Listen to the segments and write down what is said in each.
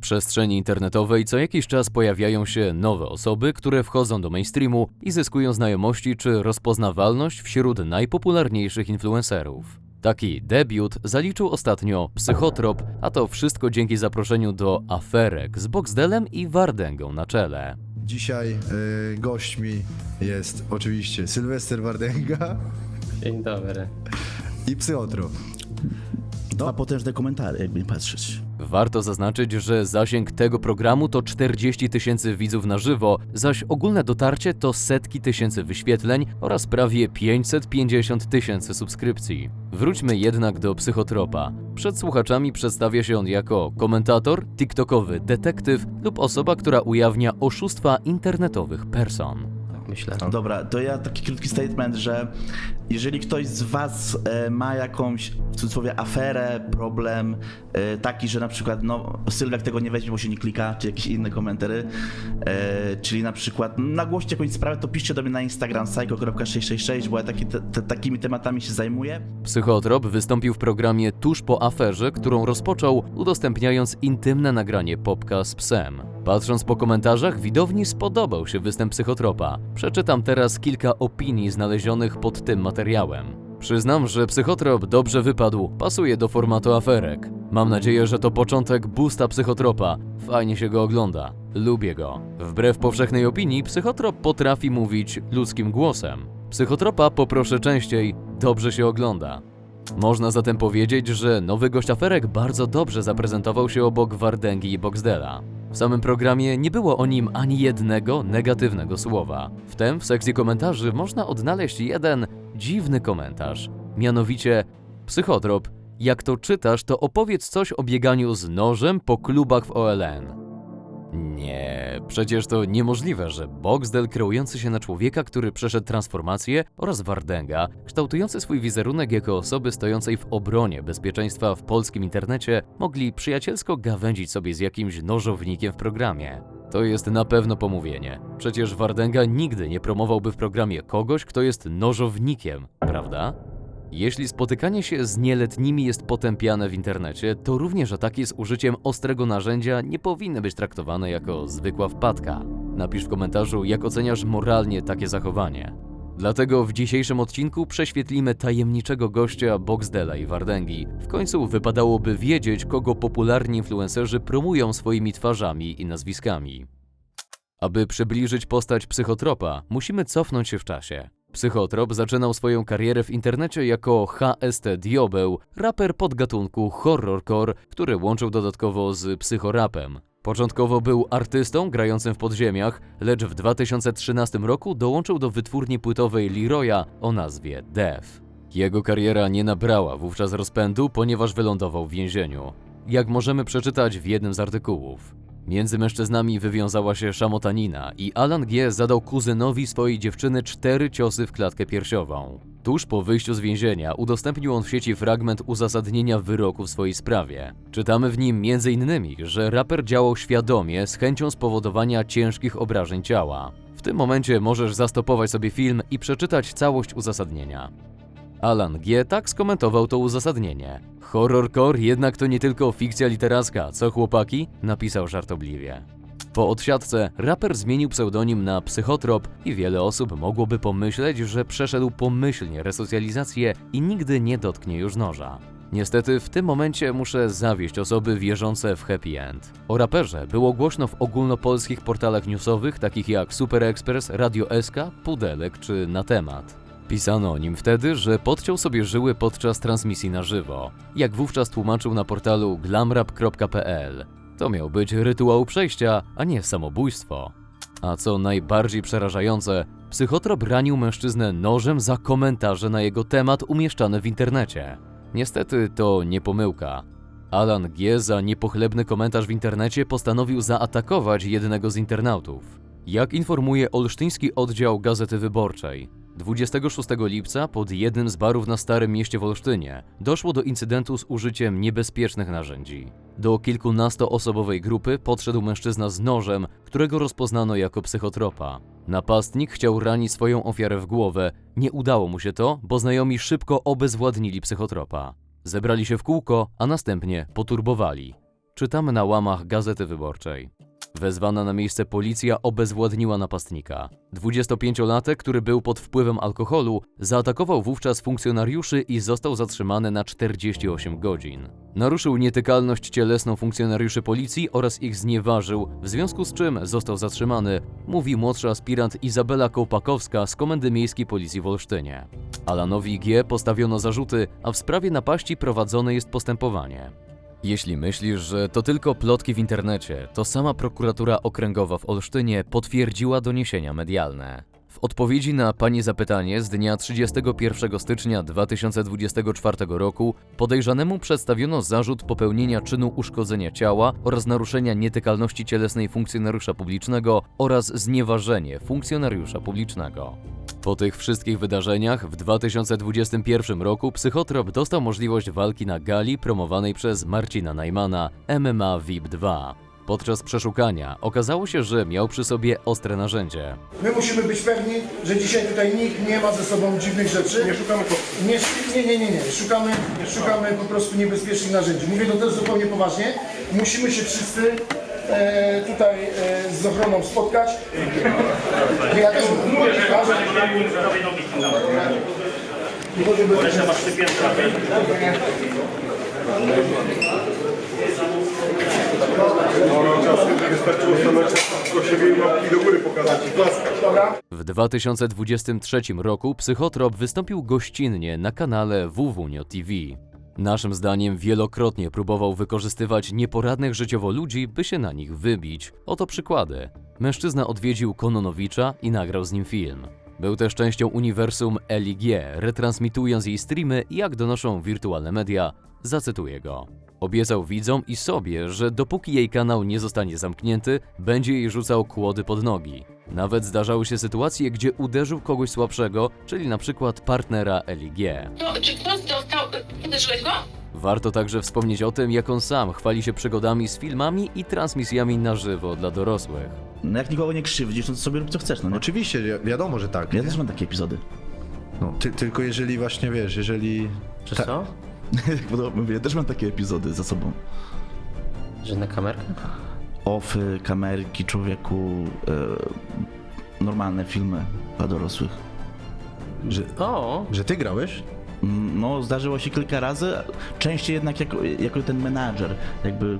przestrzeni internetowej co jakiś czas pojawiają się nowe osoby, które wchodzą do mainstreamu i zyskują znajomości czy rozpoznawalność wśród najpopularniejszych influencerów. Taki debiut zaliczył ostatnio Psychotrop, a to wszystko dzięki zaproszeniu do aferek z Boxdelem i Wardęgą na czele. Dzisiaj y, gośćmi jest oczywiście Sylwester Wardęga Dzień dobry. i Psychotrop. Dwa potężne komentarze, jakby patrzeć. Warto zaznaczyć, że zasięg tego programu to 40 tysięcy widzów na żywo, zaś ogólne dotarcie to setki tysięcy wyświetleń oraz prawie 550 tysięcy subskrypcji. Wróćmy jednak do psychotropa. Przed słuchaczami przedstawia się on jako komentator, TikTokowy detektyw lub osoba, która ujawnia oszustwa internetowych person. Tak myślę. Dobra, to ja taki krótki statement, że jeżeli ktoś z was e, ma jakąś, w cudzysłowie, aferę, problem e, taki, że na przykład, no, Sylwek tego nie weźmie, bo się nie klika, czy jakieś inne komentary, e, czyli na przykład nagłoście jakąś sprawę, to piszcie do mnie na Instagram psycho.666, bo ja taki, takimi tematami się zajmuję. Psychotrop wystąpił w programie tuż po aferze, którą rozpoczął, udostępniając intymne nagranie popka z psem. Patrząc po komentarzach, widowni spodobał się występ psychotropa. Przeczytam teraz kilka opinii znalezionych pod tym materiałem. Przyznam, że psychotrop dobrze wypadł, pasuje do formatu aferek. Mam nadzieję, że to początek boosta psychotropa. Fajnie się go ogląda. Lubię go. Wbrew powszechnej opinii, psychotrop potrafi mówić ludzkim głosem. Psychotropa poproszę częściej, dobrze się ogląda. Można zatem powiedzieć, że nowy gość aferek bardzo dobrze zaprezentował się obok Wardęgi i Boxdela. W samym programie nie było o nim ani jednego negatywnego słowa. Wtem w sekcji komentarzy można odnaleźć jeden dziwny komentarz. Mianowicie, psychotrop, jak to czytasz, to opowiedz coś o bieganiu z nożem po klubach w OLN. Nie, przecież to niemożliwe, że Boxdel kreujący się na człowieka, który przeszedł transformację oraz Wardęga, kształtujący swój wizerunek jako osoby stojącej w obronie bezpieczeństwa w polskim internecie, mogli przyjacielsko gawędzić sobie z jakimś nożownikiem w programie. To jest na pewno pomówienie. Przecież Wardęga nigdy nie promowałby w programie kogoś, kto jest nożownikiem, prawda? Jeśli spotykanie się z nieletnimi jest potępiane w internecie, to również ataki z użyciem ostrego narzędzia nie powinny być traktowane jako zwykła wpadka. Napisz w komentarzu, jak oceniasz moralnie takie zachowanie. Dlatego w dzisiejszym odcinku prześwietlimy tajemniczego gościa Boxdela i Wardęgi. W końcu wypadałoby wiedzieć, kogo popularni influencerzy promują swoimi twarzami i nazwiskami. Aby przybliżyć postać psychotropa, musimy cofnąć się w czasie. Psychotrop zaczynał swoją karierę w internecie jako HST Diobeł, raper podgatunku horrorcore, który łączył dodatkowo z psychorapem. Początkowo był artystą grającym w podziemiach, lecz w 2013 roku dołączył do wytwórni płytowej Leroya o nazwie Def. Jego kariera nie nabrała wówczas rozpędu, ponieważ wylądował w więzieniu. Jak możemy przeczytać w jednym z artykułów. Między mężczyznami wywiązała się szamotanina i Alan G. zadał kuzynowi swojej dziewczyny cztery ciosy w klatkę piersiową. Tuż po wyjściu z więzienia udostępnił on w sieci fragment uzasadnienia wyroku w swojej sprawie. Czytamy w nim m.in., że raper działał świadomie z chęcią spowodowania ciężkich obrażeń ciała. W tym momencie możesz zastopować sobie film i przeczytać całość uzasadnienia. Alan G. tak skomentował to uzasadnienie. Horrorcore jednak to nie tylko fikcja literacka, co chłopaki? Napisał żartobliwie. Po odsiadce raper zmienił pseudonim na Psychotrop i wiele osób mogłoby pomyśleć, że przeszedł pomyślnie resocjalizację i nigdy nie dotknie już noża. Niestety w tym momencie muszę zawieść osoby wierzące w happy end. O raperze było głośno w ogólnopolskich portalach newsowych takich jak Super Express, Radio SK, Pudelek czy Na Temat. Pisano o nim wtedy, że podciął sobie żyły podczas transmisji na żywo. Jak wówczas tłumaczył na portalu glamrap.pl. To miał być rytuał przejścia, a nie samobójstwo. A co najbardziej przerażające, psychotrop ranił mężczyznę nożem za komentarze na jego temat umieszczane w internecie. Niestety to nie pomyłka. Alan G. za niepochlebny komentarz w internecie postanowił zaatakować jednego z internautów. Jak informuje olsztyński oddział Gazety Wyborczej, 26 lipca pod jednym z barów na Starym Mieście w Olsztynie doszło do incydentu z użyciem niebezpiecznych narzędzi. Do kilkunastoosobowej grupy podszedł mężczyzna z nożem, którego rozpoznano jako psychotropa. Napastnik chciał ranić swoją ofiarę w głowę. Nie udało mu się to, bo znajomi szybko obezwładnili psychotropa. Zebrali się w kółko, a następnie poturbowali. czytamy na łamach Gazety Wyborczej. Wezwana na miejsce policja obezwładniła napastnika. 25-latek, który był pod wpływem alkoholu, zaatakował wówczas funkcjonariuszy i został zatrzymany na 48 godzin. Naruszył nietykalność cielesną funkcjonariuszy policji oraz ich znieważył, w związku z czym został zatrzymany, mówi młodszy aspirant Izabela Kołpakowska z Komendy Miejskiej Policji w Olsztynie. Alanowi G postawiono zarzuty, a w sprawie napaści prowadzone jest postępowanie. Jeśli myślisz, że to tylko plotki w internecie, to sama prokuratura okręgowa w Olsztynie potwierdziła doniesienia medialne. Odpowiedzi na pani zapytanie z dnia 31 stycznia 2024 roku podejrzanemu przedstawiono zarzut popełnienia czynu uszkodzenia ciała oraz naruszenia nietykalności cielesnej funkcjonariusza publicznego oraz znieważenie funkcjonariusza publicznego. Po tych wszystkich wydarzeniach w 2021 roku psychotrop dostał możliwość walki na gali promowanej przez Marcina Najmana MMA VIP 2. Podczas przeszukania okazało się, że miał przy sobie ostre narzędzie. My musimy być pewni, że dzisiaj tutaj nikt nie ma ze sobą dziwnych rzeczy. Nie szukamy nie, nie, nie, nie, nie. Szukamy, szukamy po prostu niebezpiecznych narzędzi. Mówię to też zupełnie poważnie. Musimy się wszyscy e, tutaj e, z ochroną spotkać. Ja też mówię, że Wystarczyło stanąć tylko siebie i łapki do góry pokazać i klaskać. W 2023 roku psychotrop wystąpił gościnnie na kanale WWNio TV. Naszym zdaniem wielokrotnie próbował wykorzystywać nieporadnych życiowo ludzi, by się na nich wybić. Oto przykłady. Mężczyzna odwiedził Kononowicza i nagrał z nim film. Był też częścią uniwersum LIG, retransmitując jej streamy, jak donoszą wirtualne media. Zacytuję go. Obiecał widzom i sobie, że dopóki jej kanał nie zostanie zamknięty, będzie jej rzucał kłody pod nogi. Nawet zdarzały się sytuacje, gdzie uderzył kogoś słabszego, czyli na przykład partnera LIG. No, czy ktoś dostał... Uderzyłeś go? Warto także wspomnieć o tym, jak on sam chwali się przygodami z filmami i transmisjami na żywo dla dorosłych. No jak nikogo nie krzywdzisz, no to sobie rób co chcesz, no nie? Oczywiście, wi- wiadomo, że tak. Ja nie? też mam takie epizody. No, ty, tylko jeżeli właśnie wiesz, jeżeli. Czy Ta- co? Podobno mówię, ja też mam takie epizody za sobą. Że na kamerkę? Offy, kamerki, człowieku, e, normalne filmy dla dorosłych. Że, O! że ty grałeś? No, zdarzyło się kilka razy, częściej jednak jako, jako ten menadżer. Jakby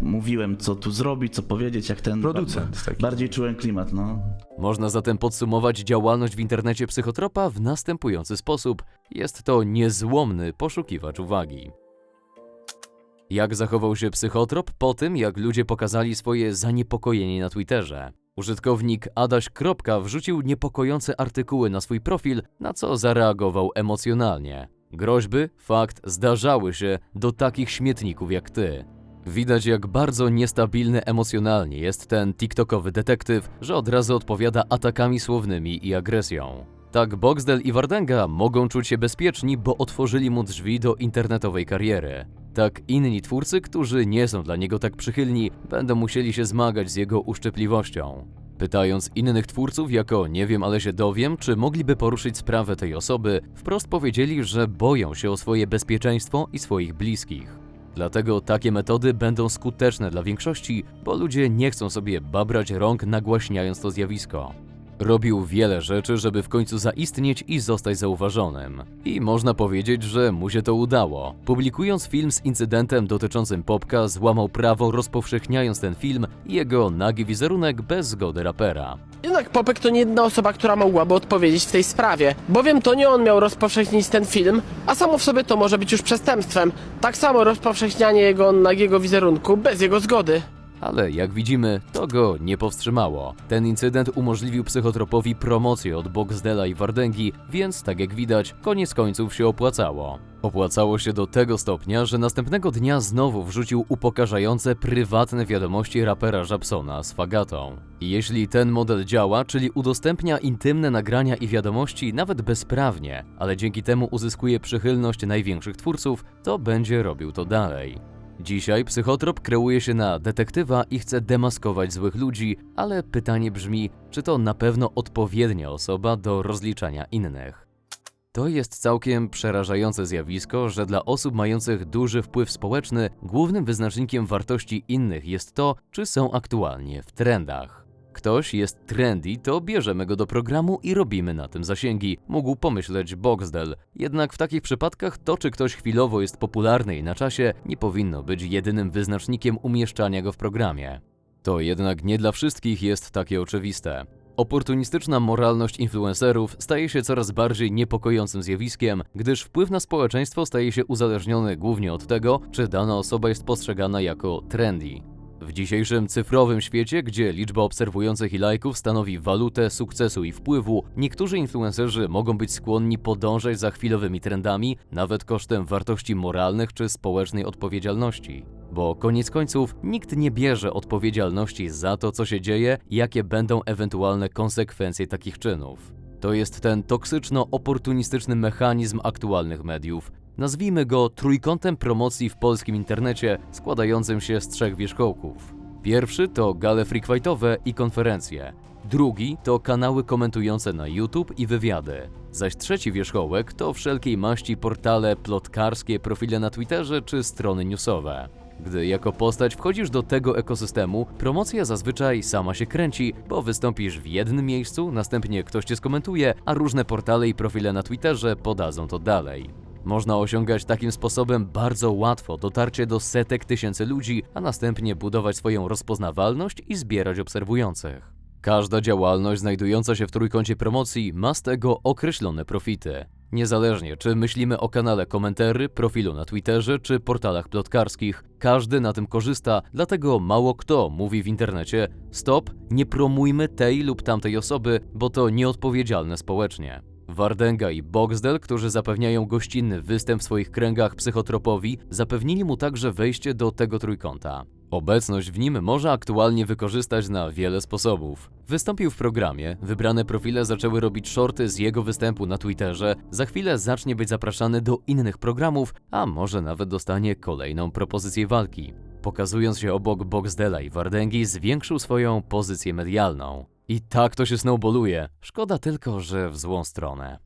mówiłem, co tu zrobić, co powiedzieć, jak ten... Producent taki. Bardziej czułem klimat, no. Można zatem podsumować działalność w internecie psychotropa w następujący sposób. Jest to niezłomny poszukiwacz uwagi. Jak zachował się psychotrop po tym, jak ludzie pokazali swoje zaniepokojenie na Twitterze? Użytkownik Adaś wrzucił niepokojące artykuły na swój profil, na co zareagował emocjonalnie. Groźby, fakt, zdarzały się do takich śmietników jak ty. Widać, jak bardzo niestabilny emocjonalnie jest ten TikTokowy detektyw, że od razu odpowiada atakami słownymi i agresją. Tak Boxdel i Wardenga mogą czuć się bezpieczni, bo otworzyli mu drzwi do internetowej kariery. Tak inni twórcy, którzy nie są dla niego tak przychylni, będą musieli się zmagać z jego uszczypliwością. Pytając innych twórców, jako nie wiem, ale się dowiem, czy mogliby poruszyć sprawę tej osoby, wprost powiedzieli, że boją się o swoje bezpieczeństwo i swoich bliskich. Dlatego takie metody będą skuteczne dla większości, bo ludzie nie chcą sobie babrać rąk nagłaśniając to zjawisko. Robił wiele rzeczy, żeby w końcu zaistnieć i zostać zauważonym. I można powiedzieć, że mu się to udało. Publikując film z incydentem dotyczącym Popka, złamał prawo rozpowszechniając ten film i jego nagi wizerunek bez zgody rapera. Jednak Popek to nie jedna osoba, która mogłaby odpowiedzieć w tej sprawie, bowiem to nie on miał rozpowszechnić ten film, a samo w sobie to może być już przestępstwem. Tak samo rozpowszechnianie jego nagiego wizerunku bez jego zgody. Ale jak widzimy, to go nie powstrzymało. Ten incydent umożliwił psychotropowi promocję od Boxdela i Wardęgi, więc tak jak widać, koniec końców się opłacało. Opłacało się do tego stopnia, że następnego dnia znowu wrzucił upokarzające prywatne wiadomości rapera Żabsona z Fagatą. I jeśli ten model działa, czyli udostępnia intymne nagrania i wiadomości nawet bezprawnie, ale dzięki temu uzyskuje przychylność największych twórców, to będzie robił to dalej. Dzisiaj psychotrop kreuje się na detektywa i chce demaskować złych ludzi, ale pytanie brzmi, czy to na pewno odpowiednia osoba do rozliczania innych. To jest całkiem przerażające zjawisko, że dla osób mających duży wpływ społeczny głównym wyznacznikiem wartości innych jest to, czy są aktualnie w trendach. Ktoś jest trendy, to bierzemy go do programu i robimy na tym zasięgi, mógł pomyśleć Boxdel. Jednak w takich przypadkach to, czy ktoś chwilowo jest popularny i na czasie, nie powinno być jedynym wyznacznikiem umieszczania go w programie. To jednak nie dla wszystkich jest takie oczywiste. Oportunistyczna moralność influencerów staje się coraz bardziej niepokojącym zjawiskiem, gdyż wpływ na społeczeństwo staje się uzależniony głównie od tego, czy dana osoba jest postrzegana jako trendy. W dzisiejszym cyfrowym świecie, gdzie liczba obserwujących i lajków stanowi walutę sukcesu i wpływu, niektórzy influencerzy mogą być skłonni podążać za chwilowymi trendami, nawet kosztem wartości moralnych czy społecznej odpowiedzialności. Bo koniec końców nikt nie bierze odpowiedzialności za to, co się dzieje i jakie będą ewentualne konsekwencje takich czynów. To jest ten toksyczno-oportunistyczny mechanizm aktualnych mediów. Nazwijmy go trójkątem promocji w polskim internecie, składającym się z trzech wierzchołków. Pierwszy to gale freakfightowe i konferencje. Drugi to kanały komentujące na YouTube i wywiady. Zaś trzeci wierzchołek to wszelkiej maści portale plotkarskie, profile na Twitterze czy strony newsowe. Gdy jako postać wchodzisz do tego ekosystemu, promocja zazwyczaj sama się kręci, bo wystąpisz w jednym miejscu, następnie ktoś cię skomentuje, a różne portale i profile na Twitterze podadzą to dalej. Można osiągać takim sposobem bardzo łatwo dotarcie do setek tysięcy ludzi, a następnie budować swoją rozpoznawalność i zbierać obserwujących. Każda działalność znajdująca się w trójkącie promocji ma z tego określone profity. Niezależnie czy myślimy o kanale komentarzy, profilu na Twitterze czy portalach plotkarskich, każdy na tym korzysta, dlatego mało kto mówi w internecie: stop, nie promujmy tej lub tamtej osoby, bo to nieodpowiedzialne społecznie. Wardenga i Boxdel, którzy zapewniają gościnny występ w swoich kręgach psychotropowi, zapewnili mu także wejście do tego trójkąta. Obecność w nim może aktualnie wykorzystać na wiele sposobów. Wystąpił w programie, wybrane profile zaczęły robić shorty z jego występu na Twitterze, za chwilę zacznie być zapraszany do innych programów, a może nawet dostanie kolejną propozycję walki. Pokazując się obok Boxdela i Wardęgi, zwiększył swoją pozycję medialną. I tak to się snowballuje. Szkoda tylko, że w złą stronę.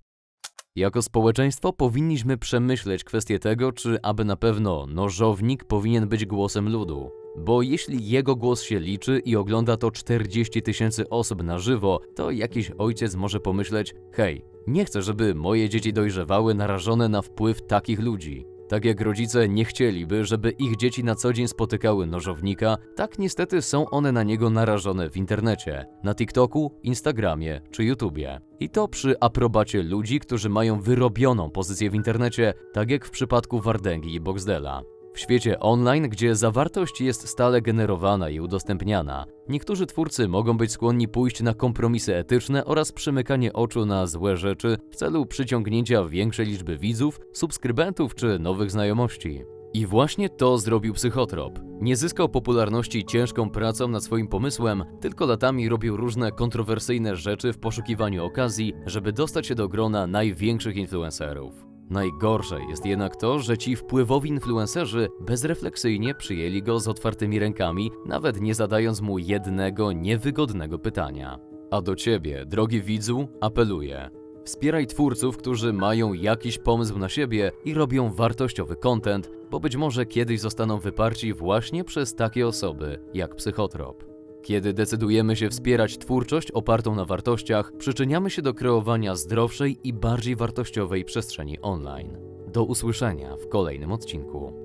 Jako społeczeństwo powinniśmy przemyśleć kwestię tego, czy aby na pewno nożownik powinien być głosem ludu. Bo jeśli jego głos się liczy i ogląda to 40 tysięcy osób na żywo, to jakiś ojciec może pomyśleć: hej, nie chcę, żeby moje dzieci dojrzewały narażone na wpływ takich ludzi. Tak jak rodzice nie chcieliby, żeby ich dzieci na co dzień spotykały nożownika, tak niestety są one na niego narażone w internecie, na TikToku, Instagramie czy YouTubie. I to przy aprobacie ludzi, którzy mają wyrobioną pozycję w internecie, tak jak w przypadku Wardęgi i Boxdela. W świecie online, gdzie zawartość jest stale generowana i udostępniana, niektórzy twórcy mogą być skłonni pójść na kompromisy etyczne oraz przymykanie oczu na złe rzeczy w celu przyciągnięcia większej liczby widzów, subskrybentów czy nowych znajomości. I właśnie to zrobił psychotrop. Nie zyskał popularności ciężką pracą nad swoim pomysłem, tylko latami robił różne kontrowersyjne rzeczy w poszukiwaniu okazji, żeby dostać się do grona największych influencerów. Najgorsze jest jednak to, że ci wpływowi influencerzy bezrefleksyjnie przyjęli go z otwartymi rękami, nawet nie zadając mu jednego niewygodnego pytania. A do ciebie, drogi widzu, apeluję. Wspieraj twórców, którzy mają jakiś pomysł na siebie i robią wartościowy content, bo być może kiedyś zostaną wyparci właśnie przez takie osoby jak psychotrop. Kiedy decydujemy się wspierać twórczość opartą na wartościach, przyczyniamy się do kreowania zdrowszej i bardziej wartościowej przestrzeni online. Do usłyszenia w kolejnym odcinku.